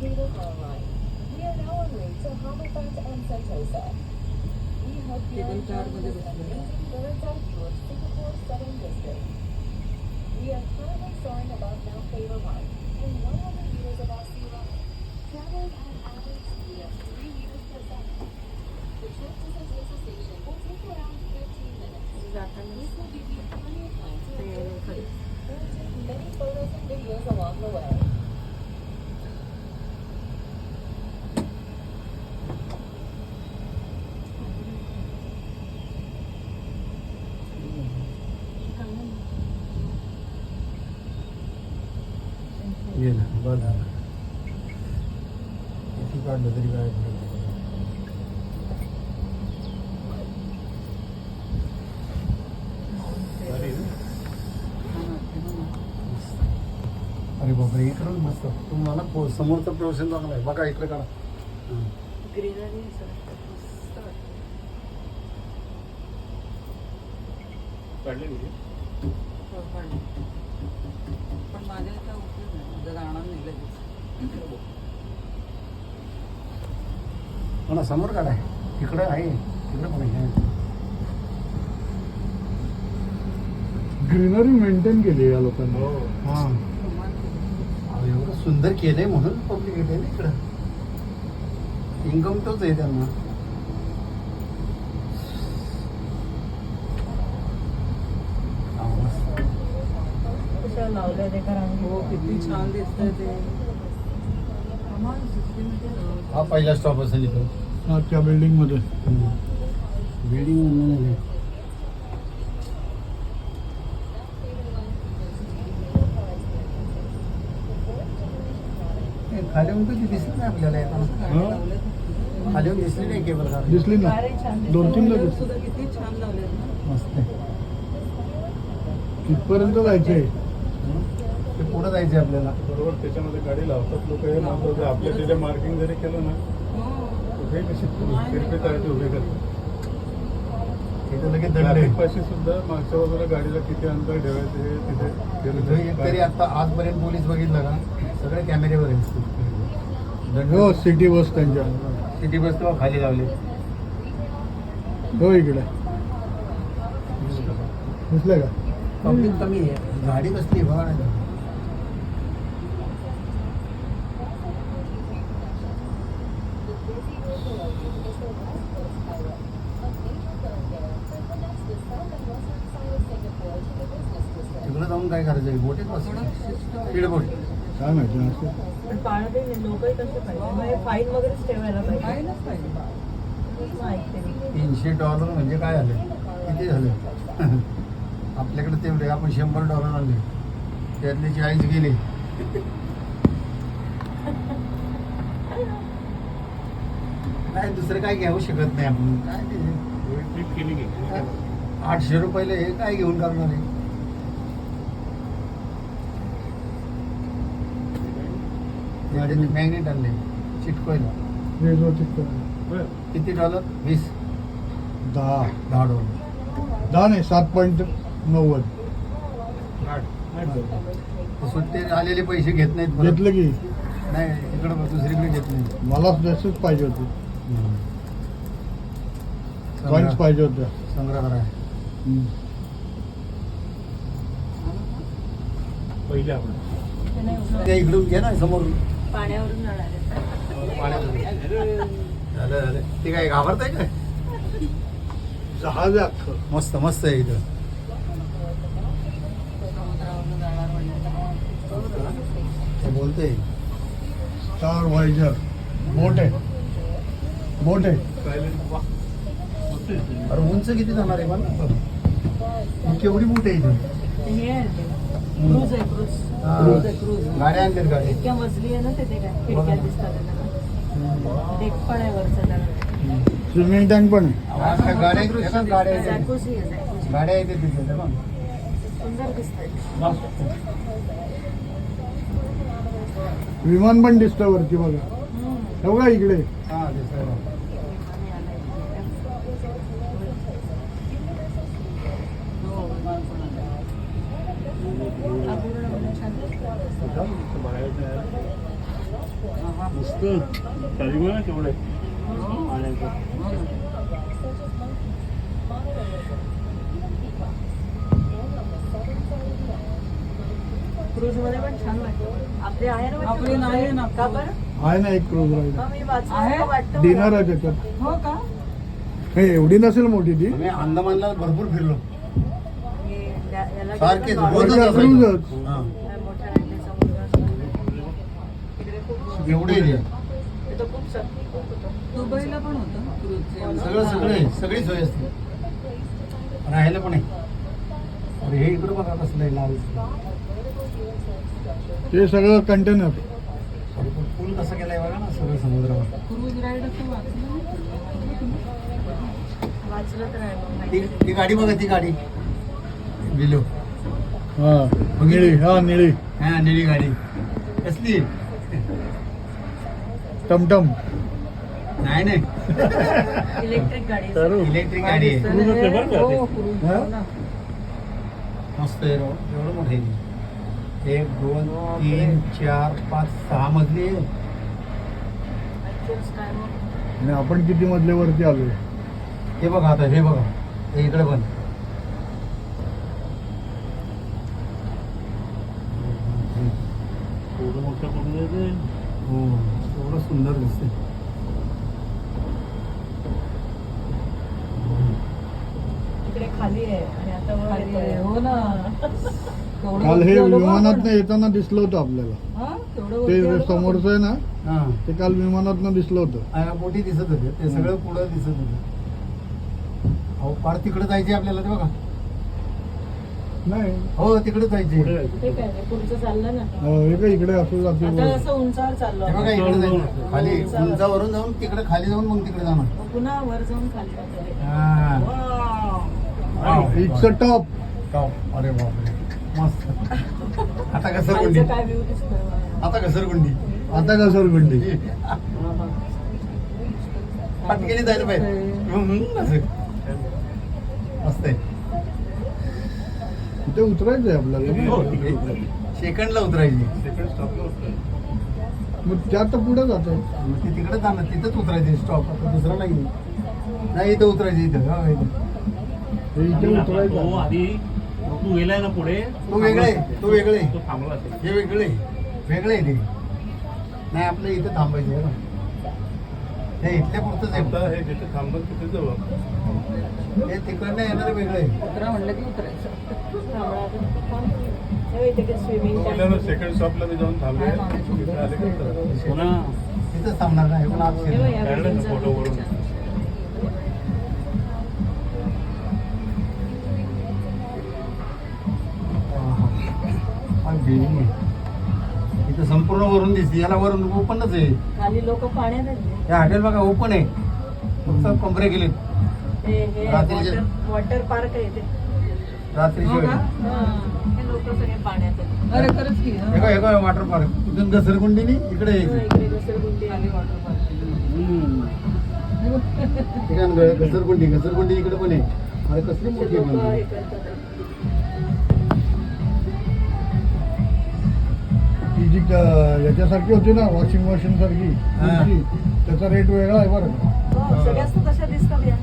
Reading line. We are now en route to Hamilton and Sentosa. We hope you are enjoying this amazing of Southern District. We are currently soaring above Mount Faber and 100 meters above sea level, traveling at an average speed of झालं किती काढलं तरी काय अरे बापरे इकडून मस्त. तुम्हाला पो- समोरचा प्रोसेस चांगला आहे. बघा इकडे काढा. हं. ग्रीनरी पण माझ्या इथं उपयोग नाही माझं राहणार नाही ना समोर काढा. इकडं आहे. इकडं पण आहे. ग्रीनरी मेंटेन केली या लोकांनी. हां. एवढं सुंदर केलंय म्हणून पब्लिक येते ना इकडं. इन्कम तोच आहे त्यांना. हा, मस्त. हो किती छान दिसतंय ते. हा पहिला स्टॉप असेल इथं. हा त्या बिल्डिंगमध्ये बिल्डिंग खाली कधी दिसलं नाही आपल्याला येताना. हा? खाली दिसली नाही केबल कार. दिसली ना. दोन तीन सुद्धा किती छान मस्त आहे. तिथपर्यंत जायचंय. पुढं जायचं आपल्याला. बरोबर त्याच्यामध्ये गाडी लावतात लोक हे महत्वाचं आहे. आपल्या तिथे मार्किंग जरी केलं ना. कुठेही कशी तिरपे तारखे उभे इथं लगेच दंड आहे. पाशी सुद्धा मागच्या बाजूला गाडीला किती अंतर ठेवायचं हे तिथे तरी आता आजपर्यंत पोलीस बघितलं का सगळे कॅमेरेवर आहेत. हो सिटी बस त्यांच्या. सिटी बस किंवा खाली लावले. हो इकडे. दिसलं का? पब्लिक कमी आहे. गाडी कसली बघा ना. तिकडे जाऊन काय करायचं बोटीत बस? स्पीड बोट. काय माहिती नसतं. पण पाळते लोकही कसे पाहिजे. मग हे फाईन वगैरेच ठेवायला पाहिजे. पाहिलंच पाहिजे. मग ऐकते मी. तीनशे डॉलर म्हणजे काय झालं? किती झालं? आपल्याकडे तेवढे आपण शंभर डॉलर आणले. त्यातले चाळीस गेले. नाही दुसरं काय घेऊ शकत नाही आपण. काय ते? ट्रिप केली की. आठशे रुपयाला हे काय घेऊन करणार आहे? गाडीने मॅग्नेट आणले चिटकोयला. तिथं. बरं किती डॉलर वीस. दहा. दहा डॉलर दहा नाही सात पॉईंट नव्वद. ते सुट्टे आलेले पैसे घेत नाहीत परत. घेतलं की? नाही इकडं दुसरीकडे घेत नाही मला तसंच पाहिजे होते. संग्रह. पाहिजे होत्या. संग्रह करा. हम्म. पहिले आपण. ते नाही उठलं. ते इकडून घे ना समोर पाण्यावरून आहे. झालं झालं. ते काय घाबरताय काय? जहाज आहे अख्खं मस्त मस्त आहे इथं. म्हणजे ते बोलतोय. स्टार व्हायझर बोट आहे. बोट आहे. आहे. अरे उंच किती जाणार आहे पण ही केवढी मोठी आहे इथं ते? हे आहे ते. क्रूज आहे क्रूज हा. क्रूज आहे, क्रूज. गाड्या आणतात गाडी इतक्या मजली आहे ना तिथे काय? खिडक्या दिसतात त्याला डेक पण आहे वरचा त्याला स्विमिंग टँक पण आहे. गाड्या गाड्या आहे गाड्या येते तिथे ते बघ. सुंदर दिसतंय. विमान पण दिसतं वरती बघा. हम्म. हे बघा इकडे. हा दिसतंय. बघ. आणि आलाय तिथे. हो विमान पण आलं. हा पूर्ण म्हणजे छान दिसतोय. बाहेर नाही. हा, हा मस्त खाली बघ ना केवढं आहे. पाण्याचं. हो ना. such as monkeys, monoliths, even peacocks. And on the southern side of the island, क्रूजमध्ये पण छान वाटतं आपले आहे ना वाटतं आपले cruise नाही आहे? ना का cruise. बरं आहे ना एक क्रूज राईड हा, मी वाचलं आहे? डिनर त्याच्यात हो का हे एवढी नसेल मोठी ती आम्ही अंदमानला भरपूर फिरलो हे या- याला सारखेच गेलं ना रोजच रोजच असायचं. रोजच. हा. काय मोठ्या रांगेचा मुलगा असतो. तिकडे खूप एवढे ते. तिथं खूप सक्ती खूप होतं. दुबईला पण होतं सगळं सगळं आहे. सगळी सोय असते. राहायला पण आहे. अरे हे इकडं बघा कसलं आहे लाल. ते सगळं कंटेनर पूल कसं केलंय बघा ना सगळं समुद्रावर. क्रूज राईड वाचलं. ती गाडी बघा ती गाडी. बिलो हा निळी हा निळी. हा निळी गाडी. कसली? टमटम नाही नाही इलेक्ट्रिक गाडी तर इलेक्ट्रिक गाडी आहे क्रूज होते बरं का ते. हो हा? हो ना. मस्त आहे राव. एवढं मोठं आहे ते. एक दोन तीन चार पाच सहा मजली आहे Actual sky मग आणि आपण किती मधल्या वरती आलोय हे बघा आता हे बघा हे इकडे पण एवढं मोठं कुठं आहे ते? हो एवढं सुंदर दिसते. तिकडे खाली आहे आणि आता वर खाली येतोय. आहे. हो ना. केवढं काल हे वरती आलो बा विमानात आपण. येताना दिसलं होतं आपल्याला. हा? केवढं वरती आलो ते बा समोरचं आहे ना हा. ते काल विमानात दिसलं होतं. मोठी दिसत होते. ते सगळं पुढं दिसत होते. अहो पार तिकडे जायचे आपल्याला ते बघा. नाही. हो तिकडे जायचे. पुढे हे आहे. ते काय ते पुढचं चाललं ना? अं, हे काय इकडे असं आता जाते असं उंचावर चाललो बघा आपण. इकडे जायचं. खाली उंचावरून जाऊन तिकडे खाली जाऊन मग तिकडे जाणार. मग पुन्हा वर जाऊन खाली जातो. हा. Wow. It's a top top. अरे बापरे. मस्त. आता खालचं घसरगुंडी काय व्ह्यू दिसतोय मला. आता घसरगुंडी. आता का सरगुंडी पटकेली जायला पाहिजे. हम्म, असं. मस्त आहे. इथे उतरायचंय आपल्याला? हो, उतरायची. सेकंडला उतरायची. सेकंड स्टॉपला होतं. मग त्या तर पुढे जातो. मग ते तिकडे जाणार तिथंच उतरायचे स्टॉप आता दुसरा नाही. नाही इथं उतरायचे इथं. हा, इथं. हे उतरायचं. आधी तू गेलाय ना पुढे तो वेगळा आहे, तो वेगळा आहे. तो थांबला असेल. हे वेगळे वेगळे आहे ते. नाही आपलं इथं थांबायचं आहे ना. हे इथल्या पुरतंच आता आहे हे जिथे थांबत तिथे जाऊ आपण. हे तिकडनं येणारं वेगळं. आहे उतरा म्हणलं की उतरायचं. थांबा आता. हे इथे सेकंड मी जाऊन थांबले? तिथे थांबणार नाही पण काढलं संपूर्ण वरून दिसते याला वरून ओपनच आहे. खाली लोक पाण्यात हे हॉटेल बघा ओपन आहे. फक्त कमरे गेले हे रात्रीचे- वॉटर वॉटर पार्क आहे ते रात्रीची हो वेळ का? हा. हे लोक सगळे पाण्यात आहेत अरे खरंच की हे काय हे काय वॉटर पार्क तिथून घसरगुंडीनी इकडे हा, यायचं इकडे घसरगुंडी खाली आहे. वॉटर पार्क हम्म. ठिकाण ग- घसरगुंडी घसरगुंडी इकडे पण आहे अरे कसली मोठी लोक हे. करतात ती जी क- याच्यासारखी होती ना वॉशिंग मशीन सारखी हा. त्याचा रेट वेगळा आहे बरं का हो, सगळ्याच तशा दिसतात या,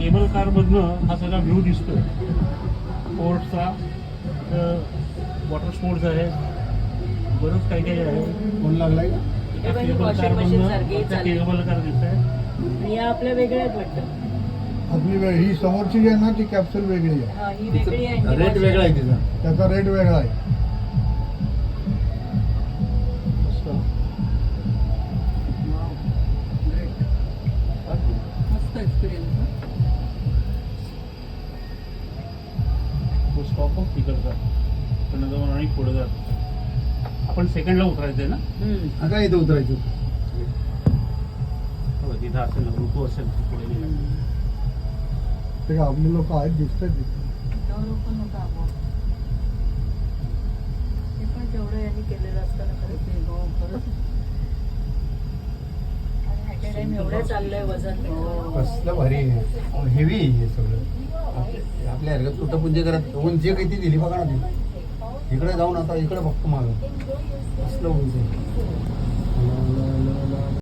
केबल कार मधनं हा सगळा व्ह्यू दिसतोय. स्पोर्ट्सचा वॉटर स्पोर्ट्स आहे. बरंच काही काही आहे. फोन लागलाय? Cable car. केबल दिसत आहे आणि या आपल्या वेगळ्या आहेत वाटतं. आपली वे- ही समोरची जी आहे ना ती कॅप्सूल वेगळी आहे. हा, ही रेट वेगळा आहे तिचा. त्याचा रेट वेगळा आहे. स्टॉप बघ तिकडचा पण जाऊन आणि पुढे जात आपण सेकंडला उतरायचंय ना? हा काय इथं उतरायचं. हो, तिथं असेल ना रुको असेल पुढे. ते आपली लोक आहेत दिसतात तिथे. हे तेवढं यांनी केलेलं असतं ना खरंच. हो खरंच. एवढं चाललंय वजन. कसलं भारी आहे. हेवी आहे हे सगळं. आपल्या आपल्या हरकत कुठं पुंजे करत? उंची ती दिली बघा ना ती. इकडे जाऊन आता इकडे बघतो मागं. असलं उंच